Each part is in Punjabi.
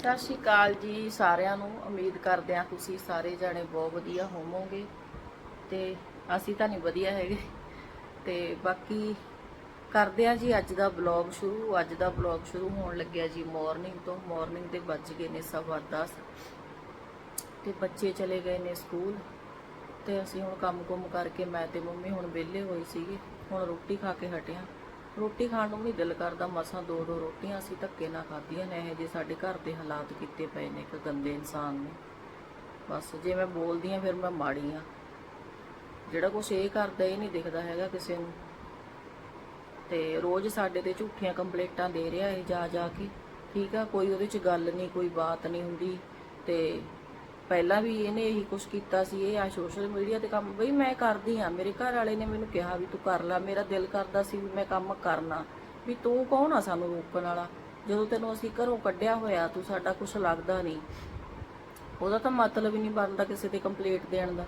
ਸਤਿ ਸ਼੍ਰੀ ਅਕਾਲ ਜੀ ਸਾਰਿਆਂ ਨੂੰ। ਉਮੀਦ ਕਰਦੇ ਹਾਂ ਤੁਸੀਂ ਸਾਰੇ ਜਾਣੇ ਬਹੁਤ ਵਧੀਆ ਹੋਵੋਗੇ ਤੇ ਅਸੀਂ ਤਾਂ ਨਹੀਂ ਵਧੀਆ ਹੈਗੇ। ਤੇ ਬਾਕੀ ਕਰਦੇ ਆ ਜੀ ਅੱਜ ਦਾ ਬਲੌਗ ਸ਼ੁਰੂ। ਅੱਜ ਦਾ ਬਲੌਗ ਸ਼ੁਰੂ ਹੋਣ ਲੱਗਿਆ ਜੀ ਮਾਰਨਿੰਗ ਤੋਂ। ਮਾਰਨਿੰਗ ਦੇ ਵੱਜ ਗਏ ਨੇ ਸਵਾ ਦਸ। ਤੇ ਬੱਚੇ ਚਲੇ ਗਏ ਨੇ ਸਕੂਲ। ਤੇ ਅਸੀਂ ਹੁਣ ਕੰਮ-ਕੁਮ ਕਰਕੇ ਮੈਂ ਤੇ ਮੰਮੀ ਹੁਣ ਵਿਹਲੇ ਹੋਏ ਸੀਗੇ। ਹੁਣ ਰੋਟੀ ਖਾ ਕੇ ਹਟਿਆ ਰੋਟੀ ਖਾਣ ਨੂੰ ਵੀ ਦਿਲ ਕਰਦਾ, ਮਸਾਂ ਦੋ ਦੋ ਰੋਟੀਆਂ ਅਸੀਂ ਧੱਕੇ ਨਾਲ ਖਾਧੀਆਂ ਨੇ, ਇਹ ਜੇ ਸਾਡੇ ਘਰ ਦੇ ਹਾਲਾਤ ਕੀਤੇ ਪਏ ਨੇ ਇੱਕ ਗੰਦੇ ਇਨਸਾਨ ਨੇ। ਬਸ ਜੇ ਮੈਂ ਬੋਲਦੀ ਆ ਫਿਰ ਮੈਂ ਮਾੜੀ ਆ ਜਿਹੜਾ ਕੁਛ ਇਹ ਕਰਦਾ, ਇਹ ਨਹੀਂ ਦਿਖਦਾ ਹੈਗਾ ਕਿਸੇ ਨੂੰ। ਤੇ ਰੋਜ਼ ਸਾਡੇ ਤੇ ਝੂਠੀਆਂ ਕੰਪਲੇਂਟਾਂ ਦੇ ਰਿਹਾ ਇਹ ਜਾ ਜਾ ਕੇ। ਠੀਕ ਆ, ਕੋਈ ਉਹਦੇ ਚ ਗੱਲ ਨਹੀਂ, ਕੋਈ ਬਾਤ ਨਹੀਂ ਹੁੰਦੀ। ਤੇ ਪਹਿਲਾਂ ਵੀ ਇਹਨੇ ਇਹੀ ਕੁਛ ਕੀਤਾ ਸੀ, ਇਹ ਆ ਸੋਸ਼ਲ ਮੀਡੀਆ ਤੇ ਕੰਮ, ਬਈ ਮੈਂ ਕਰਦੀ ਆ ਮੇਰੇ ਘਰ ਵਾਲੇ ਨੇ ਮੈਨੂੰ ਕਿਹਾ ਵੀ ਤੂੰ ਕਰ ਲੈ, ਮੇਰਾ ਦਿਲ ਕਰਦਾ ਸੀ ਵੀ ਮੈਂ ਕੰਮ ਕਰਨਾ, ਵੀ ਤੂੰ ਕੌਣ ਆ ਸਾਨੂੰ ਰੋਕਣ ਵਾਲਾ? ਜਦੋਂ ਤੈਨੂੰ ਅਸੀਂ ਘਰੋਂ ਕੱਢਿਆ ਹੋਇਆ, ਤੂੰ ਸਾਡਾ ਕੁਛ ਲੱਗਦਾ ਨਹੀਂ। ਉਹਦਾ ਤਾਂ ਮਤਲਬ ਹੀ ਨਹੀਂ ਬਣਦਾ ਕਿਸੇ ਤੇ ਕੰਪਲੇਂਟ ਦੇਣ ਦਾ।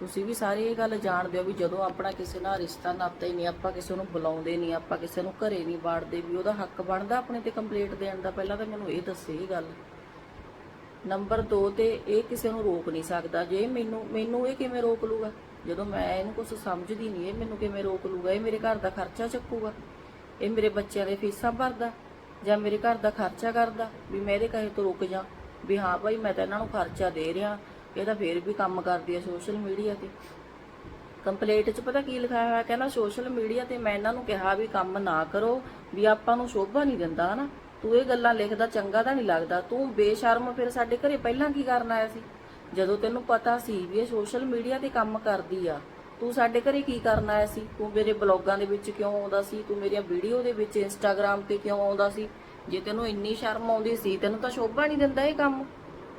ਤੁਸੀਂ ਵੀ ਸਾਰੇ ਇਹ ਗੱਲ ਜਾਣਦੇ ਹੋ ਵੀ ਜਦੋਂ ਆਪਣਾ ਕਿਸੇ ਨਾਲ ਰਿਸ਼ਤਾ ਨਾਤਾ ਹੀ ਨਹੀਂ, ਆਪਾਂ ਕਿਸੇ ਨੂੰ ਬੁਲਾਉਂਦੇ ਨਹੀਂ, ਆਪਾਂ ਕਿਸੇ ਨੂੰ ਘਰੇ ਨਹੀਂ ਵਾੜਦੇ, ਵੀ ਉਹਦਾ ਹੱਕ ਬਣਦਾ ਆਪਣੇ ਤੇ ਕੰਪਲੇਂਟ ਦੇਣ ਦਾ? ਪਹਿਲਾਂ ਤਾਂ ਮੈਨੂੰ ਇਹ ਦੱਸੇ ਇਹ ਗੱਲ। ਨੰਬਰ 2 ਤੇ ਇਹ ਕਿਸੇ ਨੂੰ ਰੋਕ ਨਹੀਂ ਸਕਦਾ। ਜੇ ਮੈਨੂੰ ਮੈਨੂੰ ਇਹ ਕਿਵੇਂ ਰੋਕ ਲੂਗਾ? ਜਦੋਂ ਮੈਂ ਇਹਨੂੰ ਕੁਝ ਸਮਝਦੀ ਨਹੀਂ, ਇਹ ਮੈਨੂੰ ਕਿਵੇਂ ਰੋਕ ਲੂਗਾ? ਇਹ ਮੇਰੇ ਘਰ ਦਾ ਖਰਚਾ ਚੱਕੂਗਾ? ਇਹ ਮੇਰੇ ਬੱਚਿਆਂ ਦੇ ਫੀਸਾਂ ਭਰਦਾ? ਜਾਂ ਮੇਰੇ ਘਰ ਦਾ ਖਰਚਾ ਕਰਦਾ? ਵੀ ਮੈਂ ਇਹਦੇ ਕਹੇ ਤੋਂ ਰੁਕ ਜਾ। ਵੀ ਹਾਂ ਭਾਈ, ਮੈਂ ਤਾਂ ਇਹਨਾਂ ਨੂੰ ਖਰਚਾ ਦੇ ਰਿਹਾ। ਇਹ ਤਾਂ ਫੇਰ ਵੀ ਕੰਮ ਕਰਦੀ ਆ ਸੋਸ਼ਲ ਮੀਡੀਆ ਤੇ। ਕੰਪਲੇਂਟ 'ਚ ਪਤਾ ਕੀ ਲਿਖਾਇਆ ਹੋਇਆ? ਕਹਿੰਦਾ ਸੋਸ਼ਲ ਮੀਡੀਆ ਤੇ ਮੈਂ ਇਹਨਾਂ ਨੂੰ ਕਿਹਾ ਵੀ ਕੰਮ ਨਾ ਕਰੋ, ਵੀ ਆਪਾਂ ਨੂੰ ਸ਼ੋਭਾ ਨਹੀਂ ਦਿੰਦਾ, ਹਨਾ? ਤੂੰ ਇਹ ਗੱਲਾਂ ਲਿਖਦਾ ਚੰਗਾ ਤਾਂ ਨਹੀਂ ਲੱਗਦਾ। ਤੂੰ ਬੇਸ਼ਰਮ ਫਿਰ ਸਾਡੇ ਘਰੇ ਪਹਿਲਾਂ ਕੀ ਕਰਨ ਆਇਆ ਸੀ? ਜਦੋਂ ਤੈਨੂੰ ਪਤਾ ਸੀ ਵੀ ਇਹ ਸੋਸ਼ਲ ਮੀਡੀਆ ਤੇ ਕੰਮ ਕਰਦੀ ਆ, ਤੂੰ ਸਾਡੇ ਘਰੇ ਕੀ ਕਰਨ ਆਇਆ ਸੀ? ਤੂੰ ਮੇਰੇ ਬਲੌਗਾਂ ਦੇ ਵਿੱਚ ਕਿਉਂ ਆਉਂਦਾ ਸੀ? ਤੂੰ ਮੇਰੀਆਂ ਵੀਡੀਓ ਦੇ ਵਿੱਚ ਇੰਸਟਾਗ੍ਰam ਤੇ ਕਿਉਂ ਆਉਂਦਾ ਸੀ? ਜੇ ਤੈਨੂੰ ਇੰਨੀ ਸ਼ਰਮ ਆਉਂਦੀ ਸੀ, ਤੈਨੂੰ ਤਾਂ ਸ਼ੋਭਾ ਨਹੀਂ ਦਿੰਦਾ ਇਹ ਕੰਮ।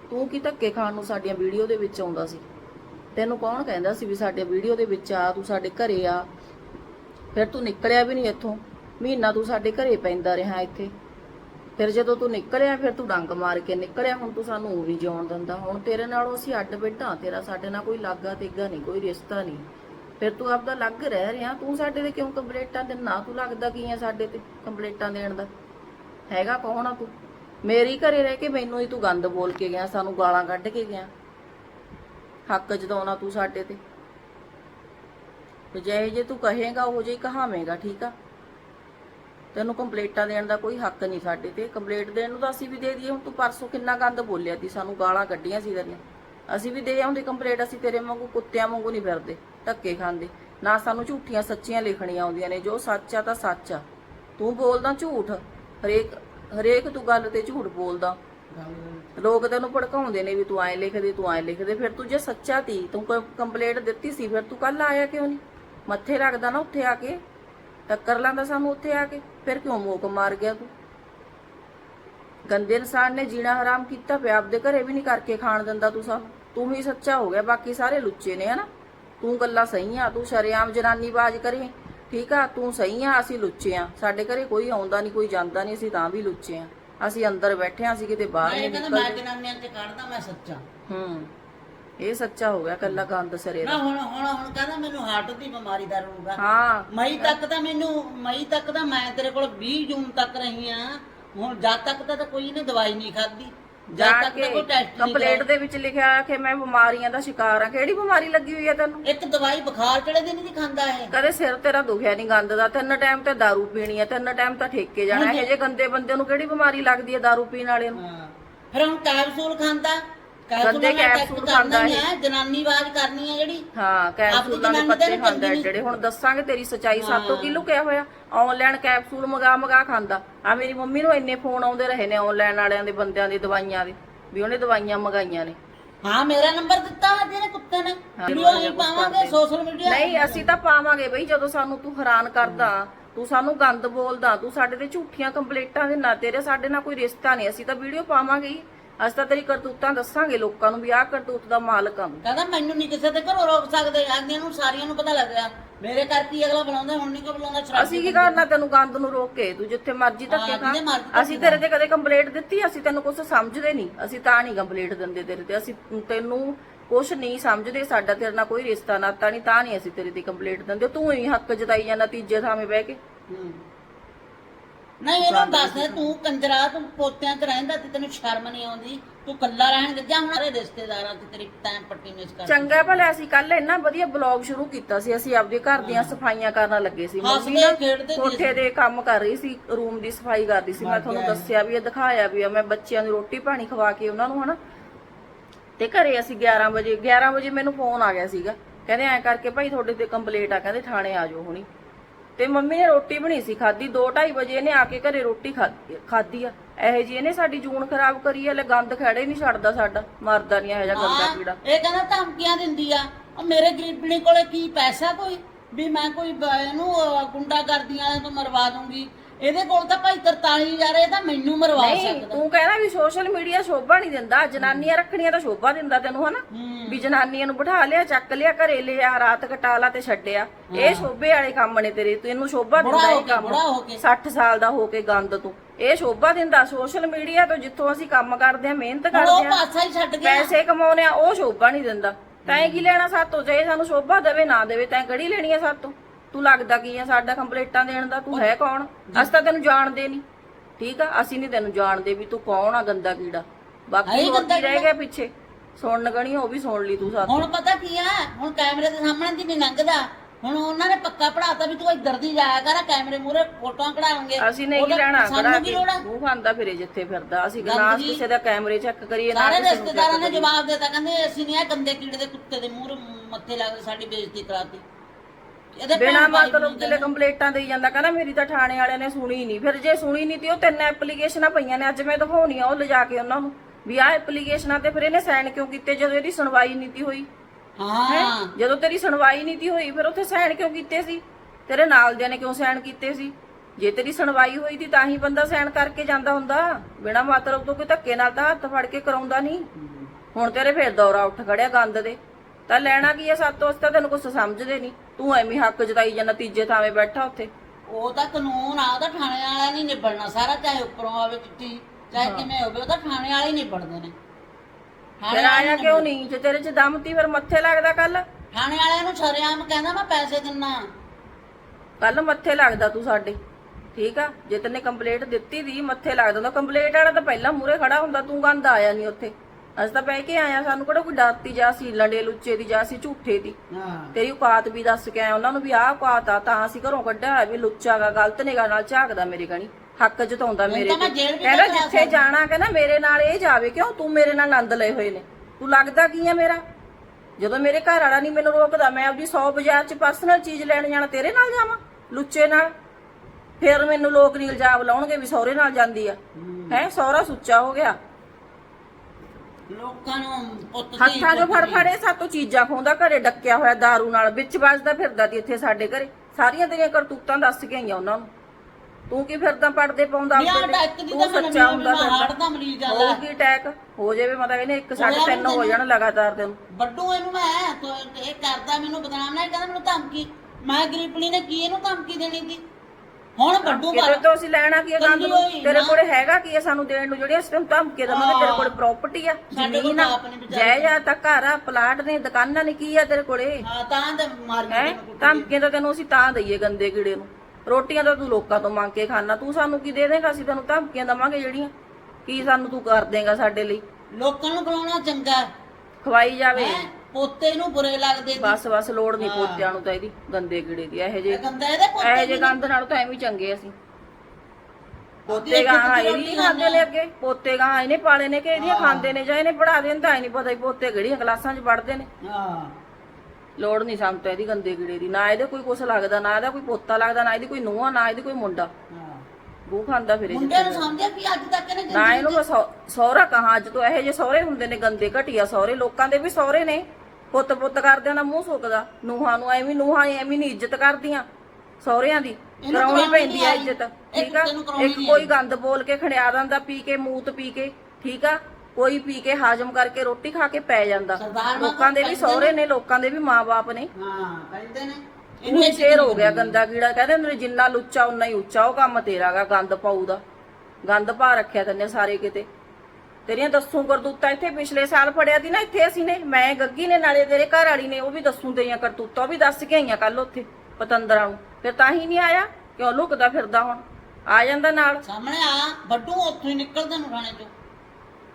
ਤੂੰ ਕੀ ਧੱਕੇ ਖਾਣ ਨੂੰ ਸਾਡੀਆਂ ਵੀਡੀਓ ਦੇ ਵਿੱਚ ਆਉਂਦਾ ਸੀ? ਤੈਨੂੰ ਕੌਣ ਕਹਿੰਦਾ ਸੀ ਵੀ ਸਾਡੇ ਵੀਡੀਓ ਦੇ ਵਿੱਚ ਆ, ਤੂੰ ਸਾਡੇ ਘਰੇ ਆ? ਫਿਰ ਤੂੰ ਨਿਕਲਿਆ ਵੀ ਨਹੀਂ ਇੱਥੋਂ। ਮਹੀਨਾ ਤੂੰ ਸਾਡੇ ਘਰੇ ਪੈਂਦਾ ਰਿਹਾ ਇੱਥੇ। ਫਿਰ ਜਦੋਂ ਤੂੰ ਨਿਕਲਿਆ, ਫਿਰ ਤੂੰ ਡੰਗ ਮਾਰ ਕੇ ਨਿਕਲਿਆ, ਹੁਣ ਤੂੰ ਸਾਨੂੰ ਉਹ ਵੀ ਜਿਉਣ ਦਿੰਦਾ। ਹੁਣ ਤੇਰੇ ਨਾਲੋਂ ਅਸੀਂ ਅੱਡ ਬੈਠਾ ਤੇਰਾ ਸਾਡੇ ਨਾਲ ਕੋਈ ਲਾਗਾ ਤੇਗਾ ਨਹੀਂ, ਕੋਈ ਰਿਸ਼ਤਾ ਨਹੀਂ। ਫਿਰ ਤੂੰ ਆਪਦਾ ਲੱਗ ਰਹਿ ਰਿਹਾ, ਤੂੰ ਸਾਡੇ ਤੇ ਕਿਉਂ ਕੰਪਲੇਂਟਾਂ ਦਿੰਦਾ ਤੂੰ ਲੱਗਦਾ ਕੀ ਆ ਸਾਡੇ ਤੇ ਕੰਪਲੇਟਾਂ ਦੇਣ ਦਾ? ਹੈਗਾ ਕੌਣ ਆ ਤੂੰ? ਮੇਰੀ ਘਰੇ ਰਹਿ ਕੇ ਮੈਨੂੰ ਹੀ ਤੂੰ ਗੰਦ ਬੋਲ ਕੇ ਗਿਆ, ਸਾਨੂੰ ਗਾਲਾਂ ਕੱਢ ਕੇ ਗਿਆ। ਹੱਕ ਜਦਾਉਣਾ ਤੂੰ ਸਾਡੇ ਤੇ। ਤੇ ਜੇ ਜੇ ਤੂੰ ਕਹੇਗਾ, ਉਹ ਜੇ ਕਹਾਵੇਂਗਾ, ਠੀਕ ਆ? ਤੈਨੂੰ ਕੰਪਲੇਂਟਾਂ ਦੇਣ ਦਾ ਕੋਈ ਹੱਕ ਨਹੀਂ ਸਾਡੇ ਤੇ। ਕੰਪਲੇਂਟ ਦੇਣ ਨੂੰ ਤਾਂ ਅਸੀਂ ਵੀ ਦੇ ਦਈਏ। ਹੁਣ ਤੂੰ ਪਰਸੋਂ ਕਿੰਨਾ ਗੰਦ ਬੋਲਿਆ ਤੀ ਸਾਨੂੰ ਗਾਲਾਂ ਕੱਢੀਆਂ ਸੀ ਤੇਰੀਆਂ। ਅਸੀਂ ਵੀ ਦੇ ਆਉਂਦੇ ਕੰਪਲੇਂਟ ਅਸੀਂ ਤੇਰੇ ਵਾਂਗੂ ਕੁੱਤਿਆਂ ਵਾਂਗੂ ਨਹੀਂ ਫਿਰਦੇ, ਧੱਕੇ ਖਾਂਦੇ। ਨਾ ਸਾਨੂੰ ਝੂਠੀਆਂ ਸੱਚੀਆਂ ਲਿਖਣੀਆਂ ਆਉਂਦੀਆਂ ਨੇ। ਜੋ ਸੱਚ ਆ ਤਾਂ ਸੱਚ ਆ। ਤੂੰ ਬੋਲਦਾ ਝੂਠ। ਹਰੇਕ ਹਰੇਕ ਤੂੰ ਗੱਲ ਤੇ ਝੂਠ ਬੋਲਦਾ। ਲੋਕ ਤੈਨੂੰ ਭੜਕਾਉਂਦੇ ਨੇ ਵੀ ਤੂੰ ਐ ਲਿਖਦੇ ਤੂੰ ਐ ਲਿਖਦੇ ਫਿਰ ਤੂੰ ਜੇ ਸੱਚਾ ਤੀ, ਤੂੰ ਕੰਪਲੇਂਟ ਦਿੱਤੀ ਸੀ, ਫਿਰ ਤੂੰ ਕੱਲ ਆਇਆ ਕਿਉਂ ਨਹੀਂ? ਮੱਥੇ ਰੱਖਦਾ ਨਾ ਉੱਥੇ ਆ ਕੇ। ਟੱਕਰ ਲਾਂਦਾ ਸਾਨੂੰ ਉੱਥੇ ਆ ਕੇ। ਫਿਰ ਕਿਉਂ ਮੋਕ ਮਾਰ ਗਿਆ ਤੂੰ? ਗੰਦੇ ਇਨਸਾਨ ਨੇ ਜੀਣਾ ਹਰਾਮ ਕੀਤਾ ਪਿਆ ਆਪਦੇ ਘਰੇ ਵੀ ਨਹੀਂ ਕਰਕੇ ਖਾਣ ਦਿੰਦਾ ਤੂੰ ਸਾਨੂੰ ਤੂੰ ਹੀ ਸੱਚਾ ਹੋ ਗਿਆ ਬਾਕੀ ਸਾਰੇ ਲੁੱਚੇ ਨੇ ਹਨਾ? ਤੂੰ ਗੱਲਾਂ ਸਹੀ ਆ ਤੂੰ ਸ਼ਰੇਆਮ ਜਨਾਨੀ ਬਾਜ ਕਰੇ। ਠੀਕ ਆ ਤੂੰ ਸਹੀ ਆ ਅਸੀਂ ਲੁੱਚੇ ਆ। ਸਾਡੇ ਘਰੇ ਕੋਈ ਆਉਂਦਾ ਨਹੀਂ ਕੋਈ ਜਾਂਦਾ ਨਹੀਂ ਅਸੀਂ ਤਾਂ ਵੀ ਲੁੱਚੇ ਆ। ਅਸੀਂ ਅੰਦਰ ਬੈਠੇ ਆ ਅਸੀਂ ਕਿਤੇ ਬਾਹਰ ਨਹੀਂ ਕਹਿੰਦਾ ਮੈਂ ਨਿਕਲਦੇ ਜਨਾਨੀਆਂ ਤੇ ਕੱਢਦਾ ਮੈਂ ਸੱਚਾ। ਹੂੰ। ਇਹ ਸੱਚਾ ਹੋ ਗਿਆ ਕੱਲਾ ਗੰਦ ਸਰੇ ਨਾ ਦਾ ਹੁਣ ਹੁਣ ਹੁਣ ਕਹਿੰਦਾ ਮੈਨੂੰ ਹਾਰਟ ਦੀ ਬਿਮਾਰੀ ਦਾ ਰੋਗ ਆ ਹਾਂ ਮਈ ਤੱਕ ਤਾਂ ਮੈਨੂੰ ਮਈ ਤੱਕ ਤਾਂ ਮੈਂ ਤੇਰੇ ਕੋਲ 20 ਜੂਨ ਤੱਕ ਰਹੀ ਆ ਹੁਣ ਜਦ ਤੱਕ ਤਾਂ ਤਾਂ ਕੋਈ ਨੇ ਦਵਾਈ ਨਹੀਂ ਖਾਧੀ ਜਦ ਜਾਣ ਤੱਕ ਕੇ ਤਾਂ ਕੋਈ ਟੈਸਟ ਨਹੀਂ ਕੰਪਲੇਂਟ ਦੇ ਵਿੱਚ ਲਿਖਿਆ ਕਿ ਮੈਂ ਬਿਮਾਰੀਆਂ ਦਾ ਸ਼ਿਕਾਰ ਆ ਕਿਹੜੀ ਬਿਮਾਰੀ ਲੱਗੀ ਹੋਈ ਆ ਤੈਨੂੰ ਇੱਕ ਦਵਾਈ ਬੁਖਾਰ ਚੜੇ ਦਿਨ ਦੀ ਖਾਂਦਾ ਹੈ ਕਦੇ ਸਿਰ ਤੇਰਾ ਦੁਖਿਆ ਨਹੀਂ ਗੰਦ ਦਾ ਤਿੰਨ ਟਾਈਮ ਤੇ दारू ਪੀਣੀ ਆ ਤਿੰਨ ਟਾਈਮ ਤਾਂ ਠੇਕੇ ਜਾਣਾ ਇਹ ਜੇ ਗੰਦੇ ਬੰਦੇ ਨੂੰ ਕਿਹੜੀ ਬਿਮਾਰੀ ਲੱਗਦੀ ਹੈ दारू ਪੀਣ ਵਾਲੇ ਨੂੰ ਹਾਂ ਫਿਰ ਹੁਣ ਕੈਪਸੂਲ ਖਾਂਦਾ ਕੈਪਸੂਲ ਗੰਦੇ ਕੈਪਸੂਲ ਖਾਂਦਾ ਹੀ ਜਨਾਨੀ ਬਾਜ ਕਰਨੀ ਹੈ ਜਿਹੜੀ। ਹਾਂ ਕੈਪਸੂਲਾਂ ਦੇ ਪੱਤੇ ਤਾਂ ਖਾਂਦਾ ਜਿਹੜੇ। ਹੁਣ ਦੱਸਾਂਗੇ ਤੇਰੀ ਸਚਾਈ ਸਾਤੋਂ ਕੀ ਲੁਕਿਆ ਹੋਇਆ? ਆਨਲਾਈਨ ਕੈਪਸੂਲ ਮੰਗਾ ਮੰਗਾ ਖਾਂਦਾ। ਆ ਮੇਰੀ ਮੰਮੀ ਨੂੰ ਇੰਨੇ ਫੋਨ ਆਉਂਦੇ ਰਹੇ ਨੇ ਆਨਲਾਈਨ ਵਾਲਿਆਂ ਦੇ ਬੰਦਿਆਂ ਦੀ ਦਵਾਈਆਂ ਦੇ ਵੀ ਉਹਨੇ ਦਵਾਈਆਂ ਮੰਗਾਈਆਂ ਨੇ। ਹਾਂ ਮੇਰਾ ਨੰਬਰ ਦਿੱਤਾ ਹੈ ਤੇਰੇ ਕੁੱਤੇ ਨੇ। ਵੀਡੀਓ ਕੁਛ ਪਾਵਾਂਗੇ। ਸੋਸ਼ਲ ਮੀਡੀਆ ਨਹੀਂ ਅਸੀਂ ਤਾਂ ਪਾਵਾਂਗੇ ਬਈ ਜਦੋਂ ਸਾਨੂੰ ਤੂੰ ਹੈਰਾਨ ਕਰਦਾ ਤੂੰ ਸਾਨੂੰ ਗੰਦ ਬੋਲਦਾ ਤੂੰ ਸਾਡੇ ਤੇ ਝੂਠੀਆਂ ਕੰਪਲੇਂਟਾਂ ਦੇ ਨਾ ਤੇਰੇ ਸਾਡੇ ਨਾਲ ਕੋਈ ਰਿਸ਼ਤਾ ਨਹੀਂ ਅਸੀਂ ਤਾਂ ਵੀਡੀਓ ਪਾਵਾਂਗੇ ਹੀ। ਅਸੀਂ ਤਾਂ ਤੇਰੀ ਕਰਤੂਤਾਂ ਦੱਸਾਂਗੇ ਲੋਕਾਂ ਨੂੰ ਵੀ ਆਹ ਕਰਤੂਤ ਦਾ ਮਾਲਕ ਆ ਕਹਿੰਦਾ ਮੈਨੂੰ ਨਹੀਂ ਕਿਸੇ ਤੇ ਘਰੋਂ ਰੋਕ ਸਕਦੇ ਆਦਮੀਆਂ ਨੂੰ ਸਾਰੀਆਂ ਨੂੰ ਪਤਾ ਲੱਗ ਗਿਆ। ਮੇਰੇ ਕਰਕੇ ਅਗਲਾ ਬੁਲਾਉਂਦਾ ਹੁਣ ਨਹੀਂ ਕੋ ਬੁਲਾਉਂਦਾ ਸ਼ਰਾਬ ਅਸੀਂ ਕੀ ਕਰਨਾ ਤੈਨੂੰ ਗੰਦ ਨੂੰ ਰੋਕ ਕੇ? ਤੂੰ ਜਿੱਥੇ ਮਰਜ਼ੀ ਧੱਕੇ ਖਾ। ਜਿੱਥੇ ਮਰਜ਼ੀ ਅਸੀਂ ਤੇਰੇ ਤੇ ਕਦੇ ਕੰਪਲੇਂਟ ਦਿੱਤੀ ਅਸੀਂ ਤੈਨੂੰ ਕੁਝ ਸਮਝਦੇ ਨਹੀਂ ਅਸੀਂ ਤਾਂ ਨਹੀਂ ਕੰਪਲੇਂਟ ਦਿੰਦੇ ਤੇਰੇ ਤੇ। ਅਸੀਂ ਤੈਨੂੰ ਕੁਝ ਨਹੀਂ ਸਮਝਦੇ ਸਾਡਾ ਤੇਰੇ ਨਾਲ ਕੋਈ ਰਿਸ਼ਤਾ ਨਾਤਾ ਨਹੀਂ ਤਾਂ ਨਹੀਂ ਅਸੀਂ ਤੇਰੇ ਤੇ ਕੰਪਲੇਂਟ ਦਿੰਦੇ। ਤੂੰ ਹੀ ਹੱਕ ਜਤਾਈ ਜਾਂਦਾ ਤੀਜੇ ਥਾਵੇਂ ਬਹਿ ਕੇ। ਹੂੰ। ਨਹੀਂ ਇਹਨੂੰ ਦੱਸ ਦੇ ਤੂੰ ਕੰਜਰਾ ਤੂੰ ਪੋਤਿਆਂ 'ਚ ਰਹਿੰਦਾ ਤੇ ਤੈਨੂੰ ਸ਼ਰਮ ਨਹੀਂ ਆਉਂਦੀ? ਤੂੰ ਕੱਲਾ ਰਹਿਣ ਦੇ ਜਾਂ ਹੁਣ ਸਾਰੇ ਰਿਸ਼ਤੇਦਾਰਾਂ 'ਚ ਤੇਰੀ ਟਾਈਮ ਪੱਟੀ ਮਿਸ ਕਰ ਚੰਗਾ ਭਲਾ ਅਸੀਂ ਕੱਲ ਇੰਨਾ ਵਧੀਆ ਬਲੌਗ ਸ਼ੁਰੂ ਕੀਤਾ ਸੀ ਅਸੀਂ ਆਪਦੇ ਘਰ ਦੀਆਂ ਸਫਾਈਆਂ ਕਰਨ ਲੱਗੇ ਸੀ। ਮੰਮੀ ਨਾ ਖੇਡਦੇ ਸੀ ਕੋਠੇ ਦੇ ਕੰਮ ਕਰ ਰਹੀ ਸੀ ਰੂਮ ਦੀ ਸਫ਼ਾਈ ਕਰਦੀ ਸੀ। ਮੈਂ ਤੁਹਾਨੂੰ ਦੱਸਿਆ ਵੀ ਇਹ ਦਿਖਾਇਆ ਵੀ ਆ ਮੈਂ ਬੱਚਿਆਂ ਨੂੰ ਰੋਟੀ ਪਾਣੀ ਖਵਾ ਕੇ ਉਹਨਾਂ ਨੂੰ ਹਨਾ। ਤੇ ਘਰੇ ਅਸੀਂ 11 ਵਜੇ 11 ਵਜੇ ਮੈਨੂੰ ਫੋਨ ਆ ਗਿਆ ਸੀਗਾ। ਕਹਿੰਦੇ ਐਂ ਕਰਕੇ ਭਾਈ ਤੁਹਾਡੇ ਤੇ ਕੰਪਲੇਂਟ ਆ ਕਹਿੰਦੇ ਥਾਣੇ ਆ ਜਾਓ ਹੁਣੀ। ਤੇ ਮੰਮੀ ਨੇ ਰੋਟੀ ਬਣੀ ਸੀ ਖਾਦੀ 2:30 ਵਜੇ ਇਹਨੇ ਆ ਕੇ ਘਰੇ ਰੋਟੀ ਖਾਦੀ ਆ। ਇਹੋ ਜੀ ਇਹਨੇ ਸਾਡੀ ਜੂਨ ਖਰਾਬ ਕਰੀ ਆ ਲੈ ਗੰਦ ਖੜੇ ਨਹੀਂ ਛੱਡਦਾ ਸਾਡਾ ਮਰਦਾ ਨਹੀਂ ਇਹੋ ਜਿਹਾ ਗੰਦਾ ਕੀੜਾ। ਇਹ ਕਹਿੰਦਾ ਧਮਕੀਆਂ ਦਿੰਦੀ ਆ। ਉਹ ਮੇਰੇ ਗਰੀਬਣੀ ਕੋਲੇ ਕੀ ਪੈਸਾ ਕੋਈ? ਵੀ ਮੈਂ ਕੋਈ ਬ- ਇਹਨੂੰ ਅਹ, ਗੁੰਡਾ ਕਰਦੀਆਂ ਤੋਂ ਮਰਵਾ ਦੂੰਗੀ। ਇਹਦੇ ਕੋਲ ਤਾਂ ਭਾਈ 43000 ਇਹ ਤਾਂ ਮੈਨੂੰ ਮਰਵਾ ਨਹੀਂ ਸਕਦਾ। ਤੂੰ ਕਹਿੰਦਾ ਵੀ ਸੋਸ਼ਲ ਮੀਡੀਆ ਸ਼ੋਭਾ ਨਹੀਂ ਦਿੰਦਾ ਜਨਾਨੀਆਂ ਰੱਖਣੀਆਂ ਤਾਂ ਸ਼ੋਭਾ ਦਿੰਦਾ ਤੈਨੂੰ ਹਨਾ। ਵੀ ਜਨਾਨੀਆਂ ਨੂੰ ਬਿਠਾ ਲਿਆ ਚੱਕ ਲਿਆ ਘਰੇ ਲਿਆ ਰਾਤ ਕਟਾ ਲਾ ਤੇ ਛੱਡਿਆ। ਇਹ ਸ਼ੋਭੇ ਵਾਲੇ ਕੰਮ ਨੇ ਤੇਰੇ ਤੈਨੂੰ ਸ਼ੋਭਾ ਬੁੜਾ ਦਿੰਦਾ ਇਹ ਕੰਮ। ਬੁੜਾ ਹੋ ਕੇ। 60 ਸਾਲ ਦਾ ਹੋ ਕੇ ਗੰਦ ਤੂੰ। ਇਹ ਸ਼ੋਭਾ ਦਿੰਦਾ ਸੋਸ਼ਲ ਮੀਡੀਆ ਤੋਂ ਜਿੱਥੋਂ ਅਸੀਂ ਕੰਮ ਕਰਦੇ ਆ ਮਿਹਨਤ ਕਰਦੇ ਉਹ ਆ ਪਾਸਾ ਹੀ ਛੱਡ ਗਿਆ। ਪੈਸੇ ਕਮਾਉਨੇ ਆ ਉਹ ਸ਼ੋਭਾ ਨਹੀਂ ਦਿੰਦਾ। ਤੈਂ ਕੀ ਲੈਣਾ ਸਾਤੋਂ? ਜੇ ਸਾਨੂੰ ਸ਼ੋਭਾ ਦੇਵੇ ਨਾ ਦੇਵੇ ਤੈਂ ਕਿਹੜੀ ਲੈਣੀ ਆ ਸਾਤੋਂ? ਤੂੰ ਲੱਗਦਾ ਕੀ ਆ ਸਾਡਾ ਕੰਪਲੇਂਟਾਂ ਦੇਣ ਦਾ? ਤੂੰ ਹੈ ਕੌਣ? ਅਸੀਂ ਤਾਂ ਤੈਨੂੰ ਜਾਣਦੇ ਨਹੀਂ। ਠੀਕ ਆ? ਅਸੀਂ ਨਹੀਂ ਤੈਨੂੰ ਜਾਣਦੇ ਵੀ ਤੂੰ ਕੌਣ ਆ ਗੰਦਾ ਕੀੜਾ। ਬਾਕੀ ਹੀ ਹੋਰ ਗੰਦਾ ਰਹਿ ਗਿਆ ਪਿੱਛੇ? ਸੁਣਨ ਗਣੀ ਉਹ ਵੀ ਸੁਣ ਲਈ ਤੂੰ ਸਾਥ। ਹੁਣ ਪਤਾ ਕੀ ਆ? ਹੁਣ ਕੈਮਰੇ ਦੇ ਸਾਹਮਣੇ ਦੀ ਨਹੀਂ ਲੰਘਦਾ। ਹੁਣ ਉਹਨਾਂ ਨੇ ਪੱਕਾ ਪੜਾਤਾ ਵੀ ਤੂੰ ਇੱਧਰ ਦੀ ਜਾਇਆ ਕਰ ਕੈਮਰੇ ਮੂਰੇ ਫੋਟੋਆਂ ਕਢਾਵਾਂਗੇ ਅਸੀਂ ਨਹੀਂ ਉਹਦਾ ਲੈਣਾ ਸਾਨੂੰ ਕੜਾ ਕੀ ਕੇ ਲੋੜ ਆ? ਮੂੰਹ ਖਾਂਦਾ ਫਿਰੇ ਜਿੱਥੇ ਫਿਰਦਾ। ਅਸੀਂ ਨਾ ਗੰਦਗੀ। ਕਿਸੇ ਦਾ ਕੈਮਰੇ ਚੈੱਕ ਕਰੀਏ ਨਾ ਸਾਰੇ ਕਿਸੇ ਨੂੰ ਰਿਸ਼ਤੇਦਾਰਾਂ ਨੇ ਕਰੀਏ। ਜਵਾਬ ਦਿੱਤਾ ਕਹਿੰਦੇ ਅਸੀਂ ਨਹੀਂ ਆ ਗੰਦੇ ਕੀੜੇ ਦੇ ਕੁੱਤੇ ਦੇ ਮੂਹਰੇ ਮੱਥੇ ਲਾ ਕੇ ਸਾਡੀ ਬੇਇੱਜ਼ਤੀ ਕਰਾਤੀ। ਇਹਦੇ ਬਿਨਾ ਮਤਲਬ ਤੇ ਕੰਪਲੇਂਟਾਂ ਦੇਈ ਜਾਂਦਾ ਕਹਿੰਦਾ ਮੇਰੀ ਤਾਂ ਥਾਣੇ ਵਾਲਿਆਂ ਨੇ ਸੁਣੀ ਨਹੀਂ ਫਿਰ ਜੇ ਸੁਣੀ ਨਹੀਂ ਤੇ ਉਹ ਤਿੰਨ ਐਪਲੀਕੇਸ਼ਨਾਂ ਪਈਆਂ ਨੇ ਅੱਜ ਮੈਂ ਦਿਖਾਉਣੀ ਆ ਉਹ ਲਿਜਾ ਕੇ ਉਹਨਾਂ ਨੂੰ। ਵੀ ਆਹ ਐਪਲੀਕੇਸ਼ਨਾਂ ਤੇ ਫਿਰ ਇਹਨੇ ਸਾਈਨ ਕਿਉਂ ਕੀਤੇ ਜਦੋਂ ਇਹਦੀ ਸੁਣਵਾਈ ਨਹੀਂ ਤੀ ਹੋਈ? ਹਾਂ। ਜਦੋਂ ਤੇਰੀ ਸੁਣਵਾਈ ਨਹੀਂ ਤੀ ਹੋਈ ਫਿਰ ਉੱਥੇ ਸਾਈਨ ਕਿਉਂ ਕੀਤੇ ਸੀ? ਤੇਰੇ ਨਾਲ ਦਿਆਂ ਨੇ ਕਿਉਂ ਸਾਈਨ ਕੀਤੇ ਸੀ? ਜੇ ਤੇਰੀ ਸੁਣਵਾਈ ਹੋਈ ਤੀ ਤਾਂ ਹੀ ਬੰਦਾ ਸਾਈਨ ਕਰਕੇ ਜਾਂਦਾ ਹੁੰਦਾ। ਬਿਨਾ ਮਤਲਬ ਤੋਂ ਕੋਈ ਧੱਕੇ ਨਾਲ ਤਾਂ ਹੱਥ ਫੜ ਕੇ ਕਰਾਉਂਦਾ ਨਹੀਂ ਹੁਣ ਤੇਰੇ ਫੇਰ ਦੌਰਾ ਉੱਠ ਖੜਿਆ ਗੰਦ ਦੇ। ਤਾਂ ਲੈਣਾ ਕੀ ਐ ਸਾਤੋਂ ਉਸ ਤਾਂ ਤੈਨੂੰ ਕੁਝ ਸਮਝਦੇ ਨਹੀਂ ਤੂੰ ਐਵੇਂ ਹੱਕ ਜਤਾਈ ਜਾਂਦਾ ਤੀਜੇ ਥਾਵੇਂ ਬੈਠਾ ਉੱਥੇ। ਉਹ ਤਾਂ ਕਾਨੂੰਨ ਆ ਉਹਦਾ ਥਾਣੇ ਵਾਲਿਆਂ ਨਹੀਂ ਨਿਬੜਨਾ ਸਾਰਾ ਚਾਹੇ ਉੱਪਰੋਂ ਆਵੇ ਚਿੱਠੀ ਚਾਹੇ ਕਿਵੇਂ ਹੋਵੇ ਉਹਦਾ ਥਾਣੇ ਵਾਲੇ ਹੀ ਨਿਬੜਦੇ ਨੇ। ਫਿਰ ਆਇਆ ਕਿਉਂ ਨਹੀਂ? ਜੇ ਤੇਰੇ ਚ ਦਮ ਤੀ ਫਿਰ ਮੱਥੇ ਲੱਗਦਾ ਕੱਲ? ਥਾਣੇ ਵਾਲਿਆਂ ਨੂੰ ਸ਼ਰੇਆਮ ਕਹਿੰਦਾ ਮੈਂ ਪੈਸੇ ਦਿੰਨਾ। ਕੱਲ ਮੱਥੇ ਲੱਗਦਾ ਤੂੰ ਸਾਡੇ। ਠੀਕ ਆ? ਜੇ ਤੈਨੇ ਕੰਪਲੇਂਟ ਦਿੱਤੀ ਦੀ ਮੱਥੇ ਲੱਗਦਾ ਹੁੰਦਾ। ਕੰਪਲੇਂਟ ਵਾਲਾ ਤਾਂ ਪਹਿਲਾਂ ਮੂਰੇ ਖੜਾ ਹੁੰਦਾ ਤੂੰ ਗੰਦ ਆਇਆ ਨਹੀਂ ਉੱਥੇ। ਅਸੀਂ ਤਾਂ ਬਹਿ ਕੇ ਆਇਆ ਸਾਨੂੰ ਕਿਹੜਾ ਕੋਈ ਡਰਤੀ ਜਾ ਸੀ ਲੰਡੇ ਲੁੱਚੇ ਦੀ ਜਾ ਸੀ ਝੂਠੇ ਦੀ। ਹਾਂ। ਤੇਰੀ ਔਕਾਤ ਵੀ ਦੱਸ ਕੇ ਆਇਆ ਉਹਨਾਂ ਨੂੰ ਵੀ ਆਹ ਔਕਾਤ ਆ ਤਾਂ ਅਸੀਂ ਘਰੋਂ ਕੱਢਿਆ ਵੀ ਲੁੱਚਾਗਾ ਗਲਤ ਨਿਗਾ ਨਾਲ ਝਾਕਦਾ ਮੇਰੇ ਕਣੀ ਹੱਕ ਜਤਾਉਂਦਾ ਮੇਰੇ ਤਾਂ ਮੈਂ ਤੇ। ਜੇਲ੍ਹ ਵੀ ਕਹਿੰਦਾ ਜਿੱਥੇ ਜਾਣਾ। ਕਹਿੰਦਾ ਮੇਰੇ ਨਾਲ ਇਹ ਜਾਵੇ ਕਿਉਂ ਤੂੰ ਮੇਰੇ ਨਾਲ ਆਨੰਦ ਲਏ ਹੋਏ ਨੇ? ਤੂੰ ਲੱਗਦਾ ਕੀ ਆ ਮੇਰਾ? ਜਦੋਂ ਮੇਰੇ ਘਰ ਵਾਲਾ ਨਹੀਂ ਮੈਨੂੰ ਰੋਕਦਾ ਮੈਂ ਆਪਦੀ 100 ਬਾਜ਼ਾਰ 'ਚ ਪਰਸਨਲ ਚੀਜ਼ ਲੈਣ ਜਾਣਾ ਤੇਰੇ ਨਾਲ ਜਾਵਾਂ ਲੁੱਚੇ ਨਾਲ? ਫਿਰ ਮੈਨੂੰ ਲੋਕ ਨਹੀਂ ਇਲਜ਼ਾਮ ਲਾਉਣਗੇ ਵੀ ਸਹੁਰੇ ਨਾਲ ਜਾਂਦੀ ਆ। ਹੈ ਸਹੁਰਾ ਸੁੱਚਾ ਹੋ ਗਿਆ। ਲੋਕਾਂ ਨੂੰ ਪੁੱਤ ਦੀ ਹੱਥਾਂ 'ਚੋਂ ਫੜ ਫੜੇ ਸਾਤੋਂ ਚੀਜ਼ਾਂ ਖੋਂਦਾ ਘਰੇ ਡੱਕਿਆ ਹੋਇਆ दारू ਨਾਲ ਵਿੱਚ ਵੱਜਦਾ ਫਿਰਦਾ ਤੀ ਇੱਥੇ ਸਾਡੇ ਘਰੇ। ਸਾਰੀਆਂ ਤੇਰੀਆਂ ਕਰਤੂਤਾਂ ਦੱਸ ਕੇ ਆਈਆਂ ਉਹਨਾਂ ਨੂੰ। ਤੂੰ ਕੀ ਫਿਰਦਾ ਪੜਦੇ ਪਾਉਂਦਾ ਟੈਕ ਤੇ? ਦੀ ਤੂੰ ਤਾਂ ਸੱਚਾ ਹੁੰਦਾ ਹਾਰਟ ਦਾ ਮਰੀਜ਼ ਆ। ਹੋ ਕੀ ਅਟੈਕ ਹੋ ਜਾਵੇ ਮਤਲਬ ਇਹਨੇ 1 3 ਹੋ ਜਾਣ ਲਗਾਤਾਰ ਤੈਨੂੰ। ਵੱਡੂ ਇਹਨੂੰ ਮੈਂ ਤੋ ਇਹ ਕਰਦਾ ਮੈਨੂੰ ਬਦਨਾਮ ਨਾ ਇਹ ਕਹਿੰਦਾ ਮੈਨੂੰ ਧਮਕੀ। ਮੈਂ ਗਰੀਬਣੀ ਨੇ ਕੀ ਇਹਨੂੰ ਧਮਕੀ ਦੇਣੀ ਸੀ? ਹੁਣ ਵੱਡੂ ਕਿਤੇ ਤੋਂ ਅਸੀਂ ਲੈਣਾ ਕੀ ਗੰਦ ਨੂੰ? ਤੇਰੇ ਨਾ। ਕੋਲੇ ਹੈਗਾ ਕੀ ਆ ਸਾਨੂੰ ਦੇਣ ਨੂੰ? ਜਿਹੜੀ ਅਸੀਂ ਤੈਨੂੰ ਧਮਕੀ ਦੇਵਾਂਗੇ ਤੇਰੇ ਕੋਲੇ ਪ੍ਰਾਪਰਟੀ ਆ। ਸਾਡੇ ਕੋਲ ਜ਼ਮੀਨ ਆ। ਤਾਂ ਵਿਚਾਰੇ। ਜਾਇਦਾਦ ਘਰ ਆ ਪਲਾਟ ਨੇ ਦੁਕਾਨਾਂ ਨੇ ਕੀ ਆ ਤੇਰੇ ਕੋਲੇ? ਹਾਂ ਤਾਂ ਤੇ ਮਾਰੀ ਹੈ? ਧਮਕੀਆਂ ਤਾਂ ਤੈਨੂੰ ਅਸੀਂ ਤਾਂ ਦਈਏ ਗੰਦੇ ਕੀੜੇ ਨੂੰ। ਰੋਟੀਆਂ ਤਾਂ ਤੂੰ ਲੋਕਾਂ ਤੋਂ ਮੰਗ ਕੇ ਖਾਣਾ ਤੂੰ ਸਾਨੂੰ ਕੀ ਦੇ ਦੇਂਗਾ? ਅਸੀਂ ਤੈਨੂੰ ਧਮਕੀਆਂ ਦਵਾਂਗੇ ਜਿਹੜੀਆਂ। ਕੀ ਸਾਨੂੰ ਤੂੰ ਕਰ ਦੇਂਗਾ ਸਾਡੇ ਲਈ? ਲੋਕਾਂ ਨੂੰ ਬੁਲਾਉਣਾ ਚੰਗਾ। ਖਵਾਈ ਜਾਵੇ। ਹੈ? ਪੋਤੇ ਨੂੰ ਬੁਰੇ ਲੱਗਦੇ। ਬਸ ਬਸ ਲੋੜ ਨਹੀਂ ਪੋਤਿਆਂ ਨੂੰ ਤਾਂ ਇਹਦੀ ਗੰਦੇ ਕੀੜੇ ਦੀ ਇਹੋ ਇਹ ਜਿਹੇ ਗੰਦਾ ਇਹਦੇ ਪੋਤੇ ਇਹੋ ਜਿਹੇ ਗੰਦ ਨਾਲ ਤਾਂ ਐਵੇਂ ਹੀ ਚੰਗੇ ਅਸੀਂ। ਪੋਤੇ ਗਾਂ ਇਹ ਨਹੀਂ ਖਾਂਦੇ ਨੇ ਅੱਗੇ ਪੋਤੇ ਗਾਂ ਇਹਨੇ ਪਾਲੇ ਨੇ ਕਿ ਇਹਦੀਆਂ ਖਾਂਦੇ ਨੇ ਜਾਂ ਇਹਨੇ ਪੜਾ ਦੇਣ ਤਾਂ ਨਹੀਂ ਪਤਾ ਹੀ ਪੋਤੇ ਕਿਹੜੀਆਂ ਕਲਾਸਾਂ 'ਚ ਪੜਦੇ ਨੇ। ਹਾਂ। ਲੋੜ ਨਹੀਂ ਸਾਨੂੰ ਤਾਂ ਇਹਦੀ ਗੰਦੇ ਕੀੜੇ ਦੀ। ਨਾ ਇਹਦੇ ਕੋਈ ਕੁਛ ਲੱਗਦਾ ਨਾ ਇਹਦਾ ਕੋਈ ਪੋਤਾ ਲੱਗਦਾ ਨਾ ਇਹਦੀ ਕੋਈ ਨੂੰਹ ਨਾ ਇਹਦੀ ਕੋਈ ਮੁੰਡਾ। ਹਾਂ। ਬੂ ਖਾਂਦਾ ਫਿਰੇ ਮੁੰਡੇ ਨੂੰ ਸਮਝਿਆ ਕਿ ਅੱਜ ਤੱਕ ਇਹਨੇ ਨਾ ਇਹਨੂੰ ਕੋਈ ਸਹੁ- ਸਹੁਰਾ ਕਹਾਂ ਅੱਜ ਤੋਂ ਇਹੋ ਜਿਹੇ ਸਹੁਰੇ ਹੁੰਦੇ ਨੇ ਗੰਦੇ ਘਟੀਆ ਸਹੁਰੇ ਲੋਕਾਂ ਦੇ ਵੀ ਸਹੁਰੇ ਨੇ। ਪੁੱਤ ਪੁੱਤ ਕਰਦਿਆਂ ਦਾ ਮੂੰਹ ਸੁੱਕਦਾ। ਨੂਹਾਂ ਨੂੰ ਐਵੇਂ ਨੂਹਾਂ ਐਵੇਂ ਨਹੀਂ ਇੱਜ਼ਤ ਕਰਦੀਆਂ। ਸਹੁਰਿਆਂ ਦੀ ਇਹਨੂੰ ਕਰਾਉਣੀ ਕਰਾਉਣੀ ਪੈਂਦੀ ਆ ਨਹੀਂ ਇੱਜ਼ਤ। ਠੀਕ ਆ? ਇੱਕ ਤੈਨੂੰ ਕਰਾਉਣੀ ਇੱਕ ਨਹੀਂ ਕੋਈ ਗੰਦ ਬੋਲ ਕੇ ਖੜਿਆ ਦਿੰਦਾ ਪੀ ਕੇ ਮੂਤ ਪੀ ਕੇ ਠੀਕ ਆ? ਕੋਈ ਪੀ ਕੇ ਹਾਜ਼ਮ ਕਰਕੇ ਰੋਟੀ ਖਾ ਕੇ ਪੈ ਜਾਂਦਾ। ਸਰਦਾਰ ਵਾਂਗੂ ਲੋਕਾਂ ਦੇ ਵੀ ਸਹੁਰੇ ਨੇ ਲੋਕਾਂ ਦੇ ਵੀ ਮਾਪੇ ਨੇ। ਹਾਂ ਕਹਿੰਦੇ ਨੇ। ਇਹਨੂੰ ਸ਼ੇਰ ਹੋ ਗਿਆ ਗੰਦਾ ਕੀੜਾ। ਕਹਿੰਦੇ ਹੁੰਦੇ ਨੇ ਜਿੰਨਾ ਲੁੱਚਾ ਉਨਾ ਹੀ ਉੱਚਾ। ਉਹ ਕੰਮ ਤੇਰਾਗਾ ਗੰਦ ਪਾਉ ਦਾ। ਗੰਦ ਪਾ ਰੱਖਿਆ ਤੈਨੇ ਸਾਰੇ ਕਿਤੇ। ਤੇਰੀਆਂ ਦੱਸੂ ਕਰਤੂਤਾਂ ਇੱਥੇ ਪਿਛਲੇ ਸਾਲ ਫੜਿਆ ਦੀ ਨਾ ਇੱਥੇ ਅਸੀਂ ਨੇ ਮੈਂ ਗੱਗੀ ਨੇ ਨਾਲੇ ਤੇਰੇ ਘਰ ਵਾਲੀ ਨੇ ਉਹ ਵੀ ਦੱਸੂ ਤੇਰੀਆਂ ਕਰਤੂਤਾਂ ਉਹ ਵੀ ਦੱਸ ਕੇ ਆਈਆਂ ਕੱਲ ਉੱਥੇ ਪਤੰਦਰਾਂ ਨੂੰ। ਫਿਰ ਤਾਂ ਹੀ ਨਹੀਂ ਆਇਆ ਕਿਉਂ ਲੁਕਦਾ ਫਿਰਦਾ ਹੁਣ? ਆ ਜਾਂਦਾ ਨਾਲ। ਸਾਹਮਣੇ ਆ ਵੱਡੂ ਉੱਥੋਂ ਹੀ ਨਿਕਲਦੇ ਨੂੰ ਥਾਣੇ ਚੋਂ।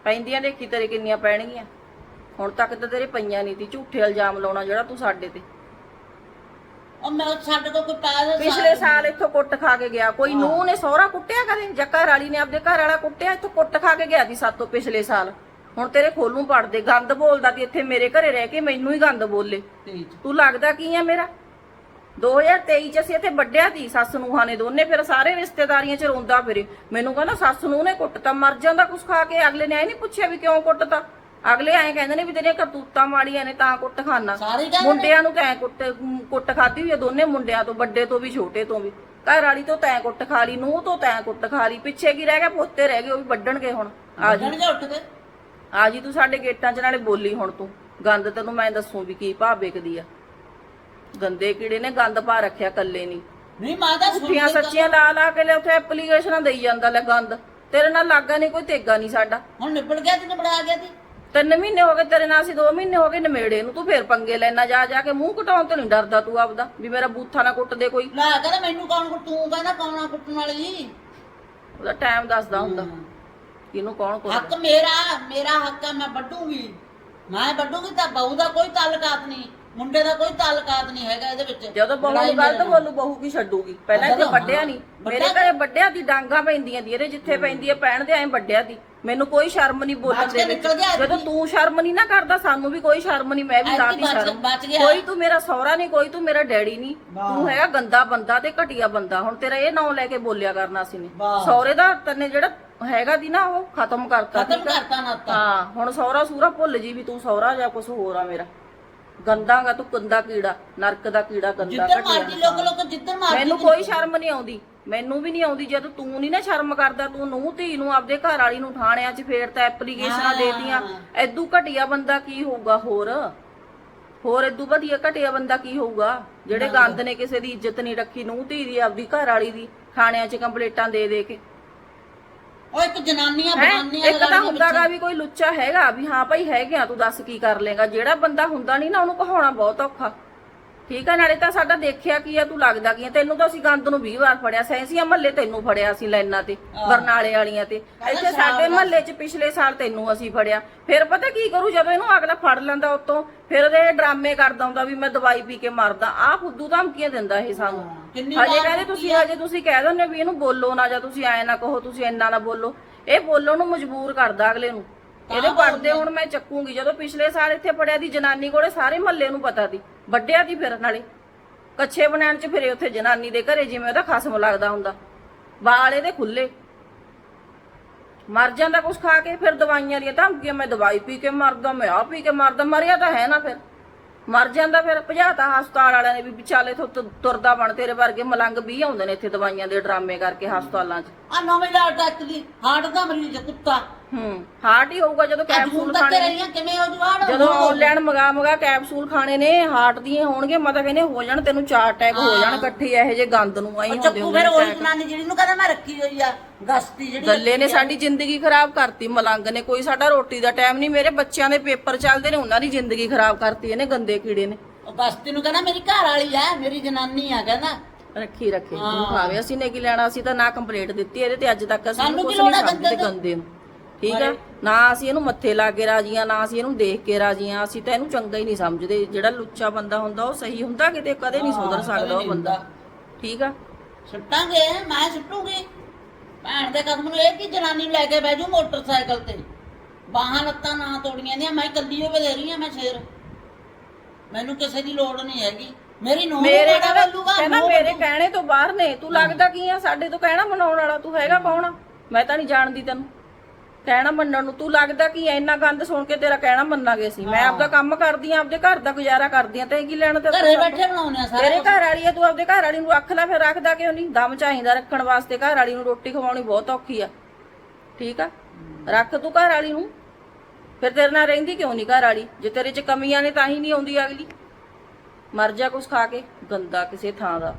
ਪੈਂਦੀਆਂ ਦੇਖੀ ਤੇਰੇ ਕਿੰਨੀਆਂ ਪੈਣਗੀਆਂ। ਹੁਣ ਤੱਕ ਤਾਂ ਤੇਰੇ ਪਈਆਂ ਨਹੀਂ ਤੀ ਝੂਠੇ ਇਲਜ਼ਾਮ ਲਾਉਣਾ ਜਿਹੜਾ ਤੂੰ ਸਾਡੇ ਤੇ। ਉਹ ਮੈਂ ਸਾਡੇ ਕੋਲ ਕੋਈ ਪੈਸੇ ਪਿਛਲੇ ਸਾਲ ਇੱਥੋਂ ਕੁੱਟ ਖਾ ਕੇ ਗਿਆ। ਕੋਈ ਨੂੰਹ ਨੇ ਸਹੁਰਾ ਕੁੱਟਿਆ ਕਦੇ? ਜਾਂ ਘਰ ਵਾਲੀ ਨੇ ਆਪਦੇ ਘਰ ਵਾਲਾ ਕੁੱਟਿਆ? ਇੱਥੋਂ ਕੁੱਟ ਖਾ ਕੇ ਗਿਆ ਦੀ ਸਾਤੋਂ ਪਿਛਲੇ ਸਾਲ। ਹੁਣ ਤੇਰੇ ਖੋਲੂ ਪੜਦੇ। ਗੰਦ ਬੋਲਦਾ ਤੇ ਇੱਥੇ ਮੇਰੇ ਘਰੇ ਰਹਿ ਕੇ ਮੈਨੂੰ ਹੀ ਗੰਦ ਬੋਲੇ। ਤੂੰ ਲੱਗਦਾ ਕੀ ਆ ਮੇਰਾ? 2023 ਚ ਅਸੀਂ ਇੱਥੇ ਵੱਡਿਆ ਦੀ ਸੱਸ ਨੂੰਹਾਂ ਨੇ ਦੋਨੇ ਫਿਰ ਸਾਰੇ ਰਿਸ਼ਤੇਦਾਰੀਆਂ ਚ ਰੋਂਦਾ ਫਿਰੇ। ਮੈਨੂੰ ਕਹਿੰਦਾ ਸੱਸ ਨੂੰ ਨੇ ਕੁੱਟਤਾ ਮਰ ਜਾਂਦਾ ਕੁਛ ਖਾ ਕੇ। ਅਗਲੇ ਨੇ ਐ ਨਹੀਂ ਪੁੱਛਿਆ ਵੀ ਕਿਉਂ ਕੁੱਟਤਾ? ਅਗਲੇ ਐਂ ਕਹਿੰਦੇ ਨੇ ਵੀ ਤੇਰੀਆਂ ਕਰਤੂਤਾਂ ਮਾੜੀਆਂ ਨੇ ਤਾਂ ਕੁੱਟ ਖਾਨਾ। ਸਾਰੇ ਕਹਿੰਦੇ ਨੇ। ਮੁੰਡਿਆਂ ਨੂੰ ਤਾਂ ਕੁੱਟ ਕੁੱਟ ਖਾਦੀ ਹੋਈ ਆ ਦੋਨੇ ਮੁੰਡਿਆਂ ਤੋਂ ਵੱਡੇ ਤੋਂ ਵੀ ਛੋਟੇ ਤੋਂ ਵੀ। ਘਰ ਵਾਲੀ ਤੋਂ ਤੈਂ ਕੁੱਟ ਖਾ ਲਈ ਨੂੰਹ ਤੋਂ ਤੈਂ ਕੁੱਟ ਖਾ ਲਈ ਪਿੱਛੇ ਕੀ ਰਹਿ ਗਿਆ ਪੋਤੇ ਰਹਿ ਗਏ ਉਹ ਵੀ ਵੱਢਣਗੇ ਹੁਣ। ਆ ਜੀ। ਵੱਢਣਗੇ ਉੱਠ ਕੇ ਆ ਜੀ ਤੂੰ ਸਾਡੇ ਗੇਟਾਂ 'ਚ ਨਾਲੇ ਬੋਲੀ ਹੁਣ ਤੂੰ। ਗੰਦ ਤੈਨੂੰ ਮੈਂ ਦੱਸੂ ਵੀ ਕੀ ਭਾਅ ਵਿਕਦੀ ਆ। ਗੰਦੇ ਕੀੜੇ ਨੇ ਗੰਦ ਪਾ ਰੱਖਿਆ ਕੱਲੇ ਨਹੀਂ ਨਹੀਂ ਮਾਂ ਦਾ ਪੁੱਠੀਆਂ ਸੱਚੀਆਂ ਲਾ ਲਾ ਕੇ ਲੈ ਉੱਥੇ ਐਪਲੀਕੇਸ਼ਨਾਂ ਦੇਈ ਜਾਂਦਾ ਲੈ ਗੰਦ। ਤੇਰੇ ਨਾਲ ਲਾਗਾ ਨਹੀਂ ਕੋਈ ਤੇਗਾ ਨਹੀਂ ਸਾਡਾ। ਹੁਣ ਨਿਬੜ ਗਿਆ ਤੇ ਨਿਬੜਾ ਗਿਆ ਤੇ ਤਿੰਨ ਮਹੀਨੇ ਹੋ ਗਏ ਤੇਰੇ ਨਾਲ ਅਸੀਂ 2 ਮਹੀਨੇ ਹੋ ਗਏ ਨਮੇੜੇ ਨੂੰ ਤੂੰ ਫੇਰ ਪੰਗੇ ਲੈਣਾ ਜਾ ਜਾ ਕੇ ਮੂੰਹ ਘਟਾਉਣ ਤੋਂ ਨਹੀਂ ਡਰਦਾ ਤੂੰ ਆਪਦਾ ਵੀ ਮੇਰਾ ਬੂਥਾ ਨਾ ਕੁੱਟ ਦੇ ਕੋਈ। ਲੈ ਕਹਿੰਦਾ ਮੈਨੂੰ ਕੌਣ ਕੁੱਟ- ਤੂੰ ਕਹਿੰਦਾ ਕੌਣਾ ਕੁੱਟਣ ਵਾਲੀ? ਉਹਦਾ ਟਾਈਮ ਦੱਸਦਾ ਹੁੰਦਾ ਕਿਹਨੂੰ ਕੌਣ ਕੁੱਟਦਾ। ਹੱਕ ਮੇਰਾ ਮੇਰਾ ਹੱਕ ਹੈ ਮੈਂ ਵੱਢੂਗੀ। ਮੈਂ ਵੱਢੂਗੀ ਤਾਂ ਬਹੂ ਦਾ ਕੋਈ ਤਾਲੁਕਾਤ ਨਹੀਂ। ਮੁੰਡੇ ਦਾ ਕੋਈ ਤਾਲੁਕਾਤ ਨਹੀਂ ਹੈਗਾ ਇਹਦੇ ਵਿੱਚ। ਜਦੋਂ ਬਹੂ ਨੂੰ ਗਲਤ ਬੋਲੂ ਬਹੂ ਕੀ ਛੱਡੂਗੀ? ਪਹਿਲਾਂ ਇੱਥੇ ਵੱਡਿਆ ਨਹੀਂ। ਮੇਰੇ ਘਰੇ ਵੱਡਿਆ ਦੀ ਡਾਂਗਾ ਪੈਂਦੀਆਂ ਦੀ ਇਹਦੇ ਜਿੱਥੇ ਪੈਂਦੀ ਹੈ ਪੈਣ ਦੇ ਐਂ ਵੱਡਿਆ ਦੀ। ਮੈਨੂੰ ਕੋਈ ਸ਼ਰਮ ਨਹੀਂ ਬੋਲਣ ਬਚ ਦੇ ਕੇ ਵਿੱਚ। ਨਿਕਲ ਗਿਆ ਜਦੋਂ ਤੂੰ ਸ਼ਰਮ ਨਹੀਂ ਨਾ ਕਰਦਾ ਸਾਨੂੰ ਵੀ ਕੋਈ ਸ਼ਰਮ ਨਹੀਂ ਮੈਂ ਵੀ ਐਤਕੀ ਬਚ- ਸ਼ਰਮ। ਬਚ ਗਿਆ। ਕੋਈ ਤੂੰ ਮੇਰਾ ਸਹੁਰਾ ਨਹੀਂ ਕੋਈ ਤੂੰ ਮੇਰਾ ਡੈਡੀ ਨਹੀਂ। ਵਾਹ। ਤੂੰ ਹੈਗਾ ਗੰਦਾ ਬੰਦਾ ਤੇ ਘਟੀਆ ਬੰਦਾ। ਹੁਣ ਤੇਰਾ ਇਹ ਨਾਂ ਲੈ ਕੇ ਬੋਲਿਆ ਕਰਨਾ ਸੀ ਨੇ। ਵਾਹ। ਸਹੁਰੇ ਦਾ ਤੈਨੇ ਜਿਹੜਾ ਹੈਗਾ ਦੀ ਨਾ ਉਹ ਖਤਮ ਕਰਤਾ ਖਤਮ ਠੀਕ ਆ? ਕਰਤਾ ਨਾਤਾ ਹਾਂ ਹੁਣ ਸਹੁਰਾ ਸੂਰਾ ਭੁੱਲ ਜੀ ਵੀ ਤੂੰ ਸਹੁਰਾ ਜਾਂ ਕੁਝ ਹੋਰ ਆ ਮੇਰਾ। ਗੰਦਾਗਾ ਤੂੰ ਗੰਦਾ ਕੀੜਾ ਨਰਕ ਦਾ ਕੀੜਾ ਗੰਦਾ ਜਿੱਧਰ ਮਰਜ਼ੀ ਲੋਕ ਲੋਕ ਜਿੱਧਰ ਮਰਜ਼ੀ ਮੈਨੂੰ ਕੋਈ ਸ਼ਰਮ ਨਹੀਂ ਆਉਂਦੀ ਮੈਨੂੰ ਵੀ ਨਹੀਂ ਆਉਂਦੀ ਜਦ ਤੂੰ ਨਹੀਂ ਨਾ ਸ਼ਰਮ ਕਰਦਾ ਤੂੰ ਨੂੰ ਧੀ ਨੂੰ ਆਪਦੇ ਘਰ ਵਾਲੀ ਨੂੰ ਥਾਣਿਆਂ 'ਚ ਫੇਰਤਾ ਐਪਲੀਕੇਸ਼ਨਾਂ। ਦੇਤੀਆਂ। ਐਦੂ ਘਟੀਆ ਬੰਦਾ ਕੀ ਹੋਊਗਾ ਹੋਰ? ਹੋਰ ਐਦੂ ਵਧੀਆ ਘਟੀਆ ਬੰਦਾ ਕੀ ਹੋਊਗਾ? ਜਿਹੜੇ ਗੰਦ ਨੇ ਕਿਸੇ ਦੀ ਇੱਜ਼ਤ ਨਹੀਂ ਰੱਖੀ ਨੂੰ ਧੀ ਦੀ ਆਪਦੀ ਘਰ ਵਾਲੀ ਦੀ ਥਾਣਿਆਂ 'ਚ ਕੰਪਲੇਂਟਾਂ ਦੇ ਦੇ ਕੇ। ਉਹ ਇੱਕ ਜਨਾਨੀਆਂ ਹੈਂ? ਬਗਾਨੀਆਂ ਇੱਕ ਤਾਂ ਹੁੰਦਾਗਾ ਵੀ ਕੋਈ ਲੁੱਚਾ ਹੈਗਾ ਵੀ ਹਾਂ ਭਾਈ ਹੈਗੇ ਆ ਤੂੰ ਦੱਸ ਕੀ ਕਰ ਲੇਗਾ ਜਿਹੜਾ ਬੰਦਾ ਹੁੰਦਾ ਨਹੀਂ ਨਾ ਉਹਨੂੰ ਕਹਾਉਣਾ ਬਹੁਤ ਔਖਾ। ਠੀਕ ਆ ਨਾਲੇ ਤਾਂ ਸਾਡਾ ਦੇਖਿਆ ਕੀ ਆ ਤੂੰ ਲੱਗਦਾ ਕੀ ਆ। ਤੈਨੂੰ ਤਾਂ ਅਸੀਂ ਗੰਦ ਨੂੰ 20 ਵਾਰ ਫੜਿਆ ਸੈਂਸੀਆਂ ਮਹੱਲੇ ਤੈਨੂੰ ਫੜਿਆ ਸੀ ਲਾਈਨਾਂ ਤੇ ਬਰਨਾਲੇ ਵਾਲੀਆਂ ਤੇ। ਇੱਥੇ ਸਾਡੇ ਮਹੱਲੇ 'ਚ ਪਿਛਲੇ ਸਾਲ ਤੈਨੂੰ ਅਸੀਂ ਫੜਿਆ। ਫਿਰ ਪਤਾ ਕੀ ਕਰੂ ਜਦੋਂ ਇਹਨੂੰ ਅਗਲਾ ਫੜ ਲੈਂਦਾ ਉਤੋਂ ਫਿਰ ਇਹ ਡਰਾਮੇ ਕਰਦਾ ਹੁੰਦਾ ਵੀ ਮੈਂ ਦਵਾਈ ਪੀ ਕੇ ਮਰਦਾ। ਆ ਫੁੱਦੂ ਧਮਕੀਆਂ ਦਿੰਦਾ ਇਹ ਸਾਨੂੰ। ਹਜੇ ਕਹਿੰਦੇ ਤੁਸੀਂ ਹਜੇ ਤੁਸੀਂ ਕਹਿ ਦਿੰਦੇ ਵੀ ਇਹਨੂੰ ਬੋਲੋ ਨਾ ਜਾਂ ਤੁਸੀਂ ਐ ਨਾ ਕਹੋ ਤੁਸੀਂ ਇੰਨਾ ਨਾ ਬੋਲੋ। ਇਹ ਬੋਲਣ ਨੂੰ ਮਜਬੂਰ ਕਰਦਾ ਅਗਲੇ ਨੂੰ। ਇਹਦੇ ਪੜਦੇ ਹੁਣ ਮੈਂ ਚੱਕੂਗੀ। ਜਦੋਂ ਪਿਛਲੇ ਸਾਲ ਇੱਥੇ ਪੜਿਆ ਦੀ ਜਨਾਨੀ ਕੋਲੇ ਸਾਰੇ ਮਹੱਲੇ ਨੂੰ ਪਤਾ ਦੀ। ਵੱਡਿਆ ਦੀ ਫਿਰ ਨਾਲੇ। ਕੱਛੇ ਬਣਾਉਣ ਚ ਫਿਰੇ ਉੱਥੇ ਜਨਾਨੀ ਦੇ ਘਰੇ ਜਿਵੇਂ ਉਹਦਾ ਖਸਮ ਲੱਗਦਾ ਹੁੰਦਾ। ਵਾਲ ਇਹਦੇ ਖੁੱਲੇ ਮਰ ਜਾਂਦਾ ਕੁਛ ਖਾ ਕੇ ਫਿਰ ਦਵਾਈਆਂ ਦੀਆਂ ਧਮਕੀਆਂ ਮੈਂ ਦਵਾਈ ਪੀ ਕੇ ਮਰਦਾ ਮੈਂ ਆ ਪੀ ਕੇ ਮਰਦਾ ਮਰਿਆ ਤਾਂ ਹੈ ਨਾ ਫਿਰ। ਮਰ ਜਾਂਦਾ ਫਿਰ ਭਜਾਤਾ ਹਸਪਤਾਲ ਵਾਲਿਆਂ ਨੇ ਵੀ ਵਿਚਾਲੇ ਤੋਂ ਤੁਰਦਾ ਬਣ ਤੇਰੇ ਵਰਗੇ ਮਲੰਗ 20 ਆਉਂਦੇ ਨੇ ਇੱਥੇ ਦਵਾਈਆਂ ਦੇ ਡਰਾਮੇ ਕਰਕੇ ਹਸਪਤਾਲਾਂ 'ਚ। ਆ ਨਵੇਂ ਦਾ ਅਟੈਕ ਦੀ ਹਾਰਟ ਦਾ ਮਰੀਜ਼ ਕੁੱਤਾ। ਹੂੰ ਹਾਰਟ ਹੀ ਹੋਊਗਾ ਜਦੋਂ ਕੈਪਸੂਲ ਕੈਪਸੂਲ ਤੱਕ ਖਾਣੇ ਰਹੀਆਂ ਕਿਵੇਂ ਹੋ ਜਵਾੜ? ਜਦੋਂ ਆਨਲਾਈਨ ਮਗਾ ਮਗਾ ਕੈਪਸੂਲ ਖਾਣੇ ਨੇ ਹਾਰਟ ਦੀਆਂ ਹੋਣਗੇ ਮਤਲਬ ਕਹਿੰਦੇ ਹੋ ਜਾਣ ਤੈਨੂੰ ਚਾਰ ਅਟੈਕ ਹੋ ਜਾਣ ਇਕੱਠੇ ਇਹੋ ਜਿਹੇ ਗੰਦ ਨੂੰ ਆਈ ਹੁੰਦੇ ਚੱਕੂ ਫਿਰ ਉਹੀ ਜਨਾਨੀ ਜਿਹੜੀ ਨੂੰ ਕਹਿੰਦਾ ਮੈਂ ਰੱਖੀ ਹੋਈ ਆ ਗਸਤੀ ਜਿਹੜੀ ਗੱਲੇ ਨੇ ਸਾਡੀ ਜ਼ਿੰਦਗੀ ਖਰਾਬ ਕਰਤੀ ਮਲੰਗ ਨੇ ਕੋਈ ਸਾਡਾ ਰੋਟੀ ਦਾ ਟਾਈਮ ਨਹੀਂ ਮੇਰੇ ਬੱਚਿਆਂ ਦੇ ਪੇਪਰ ਚੱਲਦੇ ਨੇ ਉਹਨਾਂ ਦੀ ਜ਼ਿੰਦਗੀ ਖਰਾਬ ਕਰਤੀ ਇਹਨੇ ਗੰਦੇ ਕੀੜੇ ਨੇ। ਉਹ ਗਸਤੀ ਨੂੰ ਕਹਿੰਦਾ ਮੇਰੀ ਘਰ ਵਾਲੀ ਆ ਮੇਰੀ ਜਨਾਨੀ ਆ ਕਹਿੰਦਾ। ਰੱਖੀ ਰੱਖੇ ਤੂੰ ਖਾਵੇ ਅਸੀਂ ਨੇ ਕੀ ਲੈਣਾ ਅਸੀਂ ਤਾਂ ਨਾ ਕੰਪਲੀਟ ਦਿੱਤੀ ਇਹਦੇ ਤੇ ਅੱਜ ਤੱਕ ਅਸੀਂ ਸਾਨੂੰ ਕੀ ਨਹੀਂ ਲੋੜ ਆ ਸਮਝਦੇ ਗੰਦੇ ਨੂੰ। ਠੀਕ ਆ? ਨਾ ਅਸੀਂ ਇਹਨੂੰ ਮੱਥੇ ਲਾ ਕੇ ਰਾਜੀ ਆ ਨਾ ਅਸੀਂ ਇਹਨੂੰ ਦੇਖ ਕੇ ਰਾਜੀ ਆ। ਅਸੀਂ ਤਾਂ ਇਹਨੂੰ ਚੰਗਾ ਹੀ ਨਹੀਂ ਸਮਝਦੇ। ਜਿਹੜਾ ਲੁੱਚਾ ਬੰਦਾ ਹੁੰਦਾ ਉਹ ਸਹੀ ਹੁੰਦਾ ਕਿਤੇ? ਕਦੇ ਨਹੀਂ ਸੁਧਰ ਸਕਦਾ ਉਹ ਬੰਦਾ। ਠੀਕ ਆ? ਸੁੱਟਾਂਗੇ ਮੈਂ ਸੁੱਟੂਗੀ। ਭੈਣ ਦੇ ਕਦਮ ਨੂੰ ਇਹ ਕੀ ਜਨਾਨੀ ਨੂੰ ਲੈ ਕੇ ਬਹਿ ਜੂ ਮੋਟਰਸਾਈਕਲ ਤੇ? ਬਾਹਾਂ ਲੱਤਾਂ ਨਾ ਤੋੜੀਆਂ ਦੀਆਂ ਮੈਂ ਕੱਲੀ ਹੋਵੇ ਦੇ ਰਹੀ ਆ ਮੈਂ ਸ਼ੇਰ। ਮੈਨੂੰ ਕਿਸੇ ਦੀ ਲੋੜ ਨਹੀਂ ਹੈਗੀ। ਮੇਰੀ ਨੂੰਹ ਨੂੰ ਮੇਰੇ ਕਹਿੰਦਾ ਮੇਰੇ ਕਹਿਣੇ ਤੋਂ ਬਾਹਰ ਨੇ। ਤੂੰ ਲੱਗਦਾ ਕੀ ਆ? ਸਾਡੇ ਤੋਂ ਕਹਿਣਾ ਮਨਾਉਣ ਵਾਲਾ ਤੂੰ ਹੈਗਾ ਕੌਣ? ਮੈਂ ਤਾਂ ਨਹੀਂ ਜਾਣਦੀ ਤੈਨੂੰ। ਕਹਿਣਾ ਮੰਨਣ ਨੂੰ ਤੂੰ ਲੱਗਦਾ ਕੀ ਇੰਨਾ ਗੰਦ ਸੁਣ ਕੇ ਤੇਰਾ ਕਹਿਣਾ ਮੰਨਾਂਗੇ ਅਸੀਂ। ਮੈਂ ਆਪਦਾ ਕੰਮ ਕਰਦੀ ਆ ਆਪਦੇ ਘਰ ਦਾ ਗੁਜ਼ਾਰਾ ਕਰਦੀ ਆ ਤੇ ਕੀ ਲੈਣਾ ਤੇ ਘਰੇ ਬੈਠੇ ਬਣਾਉਣੇ ਆ ਸਾਰਾ ਤੇਰੇ ਘਰ ਵਾਲੀ ਆ ਤੂੰ ਆਪਦੇ ਘਰ ਵਾਲੀ ਨੂੰ ਰੱਖ ਲੈ ਫਿਰ ਰੱਖਦਾ ਕਿਉਂ ਨਹੀਂ ਦਮ ਚਾਹੀਦਾ ਰੱਖਣ ਵਾਸਤੇ ਘਰ ਵਾਲੀ ਨੂੰ ਰੋਟੀ ਖਵਾਉਣੀ ਬਹੁਤ ਔਖੀ ਆ। ਠੀਕ ਆ? ਰੱਖ ਤੂੰ ਘਰ ਵਾਲੀ ਨੂੰ। ਫਿਰ ਤੇਰੇ ਨਾਲ ਰਹਿੰਦੀ ਕਿਉਂ ਨਹੀਂ ਘਰ ਵਾਲੀ ਜੇ ਤੇਰੇ 'ਚ ਕਮੀਆਂ ਨੇ ਤਾਂ ਹੀ ਨਹੀਂ ਆਉਂਦੀ ਅਗਲੀ। ਮਰ ਜਾ ਕੁਛ ਖਾ ਕੇ ਗੰਦਾ ਕਿਸੇ ਥਾਂ ਦਾ।